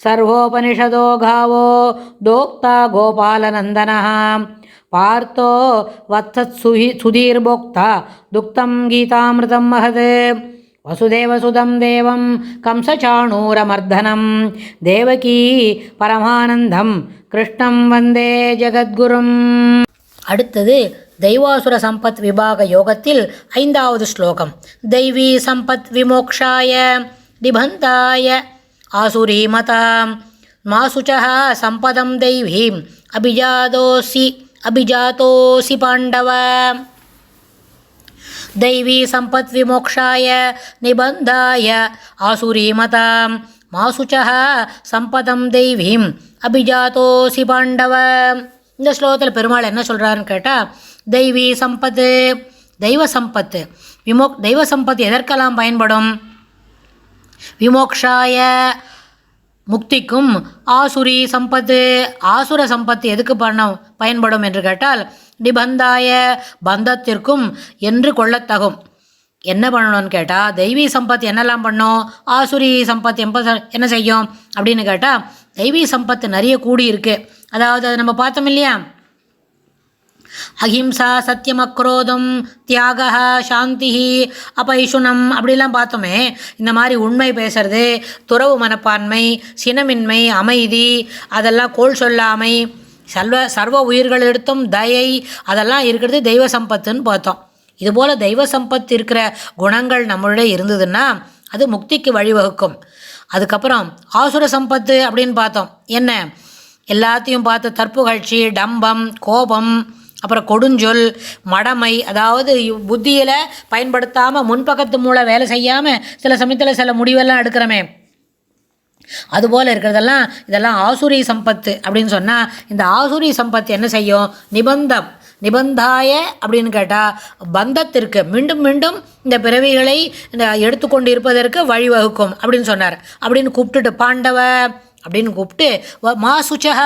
ಸರ್ವೋಪನಿಷದೋ ಗಾವೋ ದೋಕ್ತ ಗೋಪಾಲನಂದನ ಪಾರ್ಥೋ ವತ್ಸತ್ ಸುಹಿ ಸುಧೀರ್ಭೋಕ್ತ ದುಕ್ತಂ ಗೀತಾಮೃತಂ ಮಹದೇ ವಸುದೇವಸುಧಂ ದೇವಂ ಕಂಸಚಾಣೂರಮರ್ಧನಂ தேவகீ பரமானந்தம் கிருஷ்ணம் வந்தே ஜெகத்குரும் அடுத்தது தெய்வாசுர சம்பத் விபாக யோகத்தில் ஐந்தாவது ஸ்லோகம் தெய்வீ சம்பத் விமோக்ஷாய நிபந்தாய ஆசுரீமதாம் மாசுச்சः சம்பதம் தெய்வீம் அபிஜாதோசி அபிஜாதோசி பாண்டவ दैवी सम्पद्विमोक्षाय निबन्धाय आसुरीमतां மாசுச்சः சம்பதம் தெய்வீம் அபிஜாதோசி பாண்டவ இந்த ஸ்லோகத்தில் பெருமாள் என்ன சொல்கிறாருன்னு கேட்டால் தெய்வீ சம்பத்து தெய்வ சம்பத்து விமோக் தெய்வ சம்பத்து எதற்கெல்லாம் பயன்படும் விமோக்ஷாய முக்திக்கும் ஆசுரி சம்பத்து ஆசுர சம்பத்து எதுக்கு பண்ண பயன்படும் என்று கேட்டால் நிபந்தாய பந்தத்திற்கும் என்று கொள்ளத்தகும். என்ன பண்ணணும்னு கேட்டால் தெய்வீ சம்பத் என்னெல்லாம் பண்ணும்? ஆசுரி சம்பத் எம்ப என்ன செய்யும்? அப்படின்னு கேட்டால் தெய்வீ சம்பத்து நிறைய கூடி இருக்குது அதாவது அதை நம்ம பார்த்தோம் இல்லையா? அஹிம்சா சத்தியம் அக்ரோதம் தியாக சாந்தி அபைஷுனம் அப்படிலாம் பார்த்தோமே இந்த மாதிரி உண்மை பேசுறது துறவு மனப்பான்மை சினமின்மை அமைதி அதெல்லாம் கோல் சொல்லாமை சர்வ சர்வ உயிர்கள் எடுத்தும் தயை அதெல்லாம் இருக்கிறது தெய்வ சம்பத்துன்னு பார்த்தோம். இதுபோல் தெய்வ சம்பத்து இருக்கிற குணங்கள் நம்மளுடைய இருந்ததுன்னா அது முக்திக்கு வழிவகுக்கும். அதுக்கப்புறம் ஆசுர சம்பத்து அப்படின்னு பார்த்தோம். என்ன? எல்லாத்தையும் பார்த்து தற்புகழ்ச்சி டம்பம் கோபம் அப்புறம் கொடுஞ்சொல் மடமை அதாவது புத்தியில் பயன்படுத்தாமல் முன்பக்கத்து மூலம் வேலை செய்யாமல் சில சமயத்தில் சில முடிவெல்லாம் எடுக்கிறோமே. அதுபோல் இருக்கிறதெல்லாம் இதெல்லாம் ஆசுரி சம்பத்து அப்படின்னு சொன்னால் இந்த ஆசுரி சம்பத்து என்ன செய்யும்? நிபந்தம். நிபந்தாய அப்படின்னு கேட்டால் பந்தத்திற்கு மீண்டும் மீண்டும் இந்த பிறவிகளை இந்த எடுத்துக்கொண்டு இருப்பதற்கு வழிவகுக்கும் அப்படின்னு சொன்னார். அப்படின்னு கூப்பிட்டுட்டு பாண்டவ அப்படின்னு கூப்பிட்டு வ- மாசுச்சக.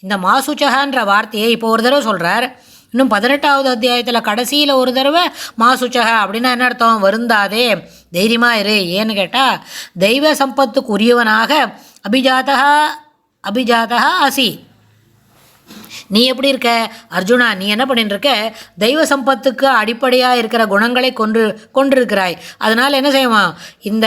இந்த மாசுச்சகன்ற வார்த்தையை இப்போ ஒரு தடவை சொல்கிறார் இன்னும் பதினெட்டாவது அத்தியாயத்தில் கடைசியில் ஒரு தடவை மாசுச்சக அப்படின்னா என்ன அர்த்தம்? வருந்தாதே தைரியமாக இரு. ஏன்னு கேட்டால் தெய்வ சம்பத்துக்கு உரியவனாக அபிஜாதா அபிஜாதா அசி. நீ எப்படி இருக்க? அர்ஜுனா நீ என்ன பண்ணிட்டு இருக்க தெய்வ சம்பத்துக்கு அடிப்படையாக இருக்கிற குணங்களை கொன்று கொண்டிருக்கிறாய் அதனால் என்ன செய்வான்? இந்த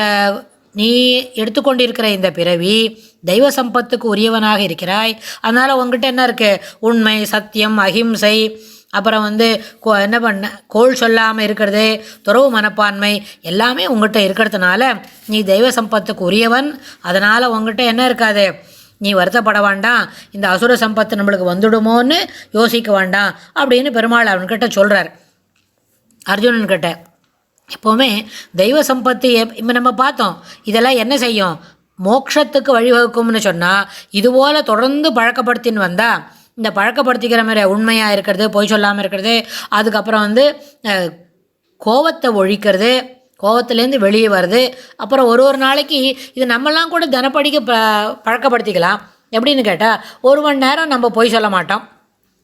நீ எடுத்துக்கொண்டிருக்கிற இந்த பிறவி தெய்வ சம்பத்துக்கு உரியவனாக இருக்கிறாய். அதனால் உங்ககிட்ட என்ன இருக்குது உண்மை சத்தியம் அகிம்சை. அப்புறம் வந்து கோ- என்ன பண்ண கோள் சொல்லாமல் இருக்கிறது துறவு மனப்பான்மை எல்லாமே உங்ககிட்ட இருக்கிறதுனால நீ தெய்வ சம்பத்துக்கு உரியவன். அதனால் உங்ககிட்ட என்ன இருக்காது? நீ வருத்தப்பட வேண்டாம். இந்த அசுர சம்பத்து நம்மளுக்கு வந்துடுமோன்னு யோசிக்க வேண்டாம் அப்படின்னு பெருமாள் அவன்கிட்ட சொல்கிறார் அர்ஜுனன்கிட்ட எப்போவுமே தெய்வ சம்பத்து இப்போ நம்ம பார்த்தோம் இதெல்லாம் என்ன செய்யும்? மோட்சத்துக்கு வழிவகுக்கும்னு சொன்னால் இதுபோல் தொடர்ந்து பழக்கப்படுத்தின்னு வந்தால் இந்த பழக்கப்படுத்திக்கிற மாதிரி உண்மையாக இருக்கிறது பொய் சொல்லாமல் இருக்கிறது அதுக்கப்புறம் வந்து கோவத்தை ஒழிக்கிறது கோவத்துலேருந்து வெளியே வருது அப்புறம் ஒரு ஒரு நாளைக்கு இது நம்மலாம் கூட தினப்படிக்க ப பழக்கப்படுத்திக்கலாம். எப்படின்னு கேட்டால் ஒரு மணி நேரம் நம்ம பொய் சொல்ல மாட்டோம்.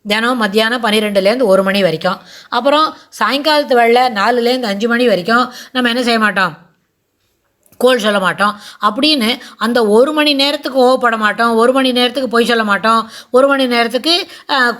தினம் மத்தியானம் பன்னிரெண்டுலேருந்து ஒரு மணி வரைக்கும். அப்புறம் சாயங்காலத்து வேலை நாலுலேருந்து அஞ்சு மணி வரைக்கும் நம்ம என்ன செய்ய மாட்டோம்? கோல் சொல்ல மாட்டோம். அப்படின்னு அந்த ஒரு மணி நேரத்துக்கு ஓவப்பட மாட்டோம். ஒரு மணி நேரத்துக்கு பொய் சொல்ல மாட்டோம். ஒரு மணி நேரத்துக்கு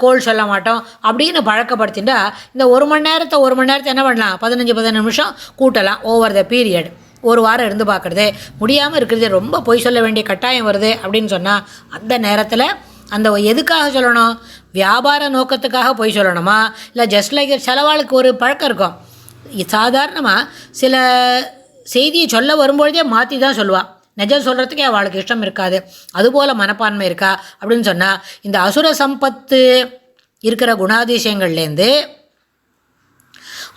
கோல் சொல்ல மாட்டோம். அப்படின்னு பழக்கப்படுத்திட்டா இந்த ஒரு மணி நேரத்தை ஒரு மணி நேரத்தை என்ன பண்ணலாம்? பதினஞ்சு பதினஞ்சு நிமிஷம் கூட்டலாம். ஓவர் த பீரியட் ஒரு வாரம் இருந்து பார்க்குறது. முடியாமல் இருக்கிறது. ரொம்ப பொய் சொல்ல வேண்டிய கட்டாயம் வருது அப்படின்னு சொன்னால் அந்த நேரத்தில் அந்த எதுக்காக சொல்லணும்? வியாபார நோக்கத்துக்காக போய் சொல்லணுமா? இல்லை ஜஸ்ட் லைக் செலவாளுக்கு ஒரு பழக்கம் இருக்கும். சாதாரணமாக சில செய்தியை சொல்ல வரும்பொழுதே மாற்றி தான் சொல்லுவாள் நிஜம் சொல்கிறதுக்கே அவளுக்கு இஷ்டம் இருக்காது. அதுபோல் மனப்பான்மை இருக்கா? அப்படின்னு சொன்னால் இந்த அசுர சம்பத்து இருக்கிற குணாதிசயங்கள்லேருந்து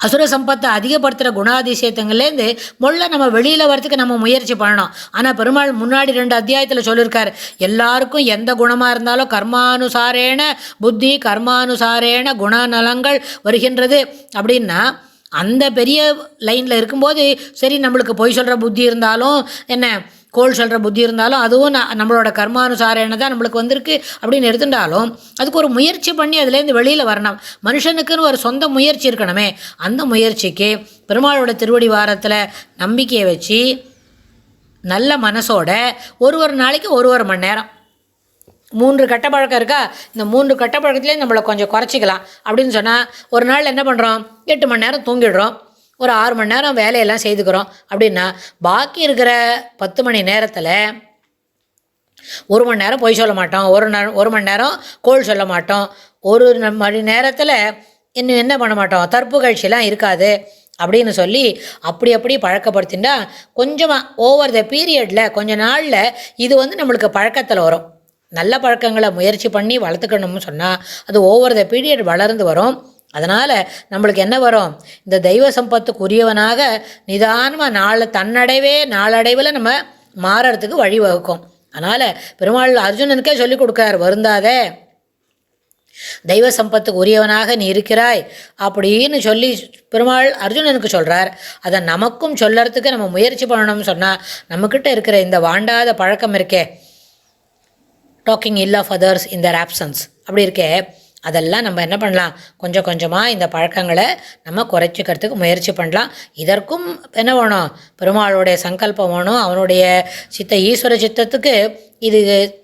அசுர சம்பத்தை அதிகப்படுத்துகிற குணாதிசயத்துங்கள்லேருந்து முள்ள நம்ம வெளியில் வரத்துக்கு நம்ம முயற்சி பண்ணணும். ஆனால் பெருமாள் முன்னாடி ரெண்டு அத்தியாயத்தில் சொல்லியிருக்கார் எல்லாருக்கும் எந்த குணமாக இருந்தாலும் கர்மானுசாரேன புத்தி கர்மானுசாரேன குணநலங்கள் வருகின்றது. அப்படின்னா அந்த பெரிய லைனில் இருக்கும்போது சரி நம்மளுக்கு பொய் சொல்கிற புத்தி இருந்தாலும் என்ன கோள் சொல்கிற புத்தி இருந்தாலும் அதுவும் ந- நம்மளோட என்ன தான் நம்மளுக்கு வந்திருக்கு அப்படின்னு எடுத்துட்டாலும் அதுக்கு ஒரு முயற்சி பண்ணி அதுலேருந்து வெளியில் வரணும். மனுஷனுக்குன்னு ஒரு சொந்த முயற்சி இருக்கணுமே. அந்த முயற்சிக்கு பெருமாளோட திருவடி வாரத்தில் நம்பிக்கையை வச்சு நல்ல மனசோட ஒரு ஒரு நாளைக்கு ஒரு ஒரு மணி நேரம். மூன்று கட்ட பழக்கம் இருக்கா? இந்த மூன்று கட்ட பழக்கத்துலேயே நம்மளை கொஞ்சம் குறைச்சிக்கலாம். அப்படின்னு சொன்னால் ஒரு நாள் என்ன பண்ணுறோம் எட்டு மணி நேரம் தூங்கிடுறோம். ஒரு ஆறு மணி நேரம் வேலையெல்லாம் செய்துக்கிறோம். அப்படின்னா பாக்கி இருக்கிற பத்து மணி நேரத்தில் ஒரு மணி நேரம் பொய் சொல்ல மாட்டோம். ஒரு நேரம் ஒரு மணி நேரம் கோள் சொல்ல மாட்டோம். ஒரு மணி நேரத்தில் இன்னும் என்ன பண்ண மாட்டோம்? தற்புகழ்ச்சிலாம் இருக்காது அப்படின்னு சொல்லி அப்படி அப்படி பழக்கப்படுத்திண்டா கொஞ்சமாக ஓவர் த பீரியடில் கொஞ்ச நாளில் இது வந்து நம்மளுக்கு பழக்கத்தில் வரும். நல்ல பழக்கங்களை முயற்சி பண்ணி வளர்த்துக்கணும்னு சொன்னால் அது ஓவர் த பீரியட் வளர்ந்து வரும். அதனால் நம்மளுக்கு என்ன வரும்? இந்த தெய்வ சம்பத்துக்கு உரியவனாக நிதானமாக நாள் தன்னடைவே நாளடைவில் நம்ம மாறுறதுக்கு வழிவகுக்கும் அதனால் பெருமாள் அர்ஜுனனுக்கே சொல்லிக் கொடுக்கார் வருந்தாதே. தெய்வ சம்பத்துக்கு உரியவனாக நீ இருக்கிறாய் அப்படின்னு சொல்லி பெருமாள் அர்ஜுனனுக்கு சொல்கிறார் அதை நமக்கும் சொல்லறதுக்கு நம்ம முயற்சி பண்ணணும்னு சொன்னால் நம்மக்கிட்ட இருக்கிற இந்த வாண்டாத பழக்கம் இருக்கே. Talking ill of others in their absence அப்படி இருக்கே. அதெல்லாம் நம்ம என்ன பண்ணலாம்? கொஞ்சம் கொஞ்சமாக இந்த பழக்கங்களை நம்ம குறைச்சிக்கிறதுக்கு முயற்சி பண்ணலாம். இதற்கும் என்ன வேணும்? பெருமாளுடைய சங்கல்பம் வேணும். அவனுடைய சித்த ஈஸ்வர சித்தத்துக்கு இது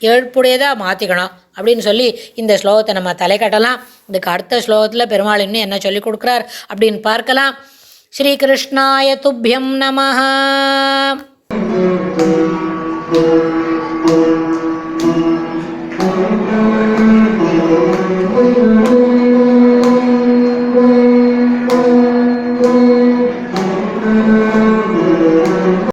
ஏற்புடையதாக மாற்றிக்கணும் அப்படின்னு சொல்லி இந்த ஸ்லோகத்தை நம்ம தலை கட்டலாம். இதுக்கு அடுத்த ஸ்லோகத்தில் பெருமாள் இன்னும் என்ன சொல்லிக் கொடுக்குறார் அப்படின்னு பார்க்கலாம். ஸ்ரீகிருஷ்ணாய துப்பியம் நமஹ.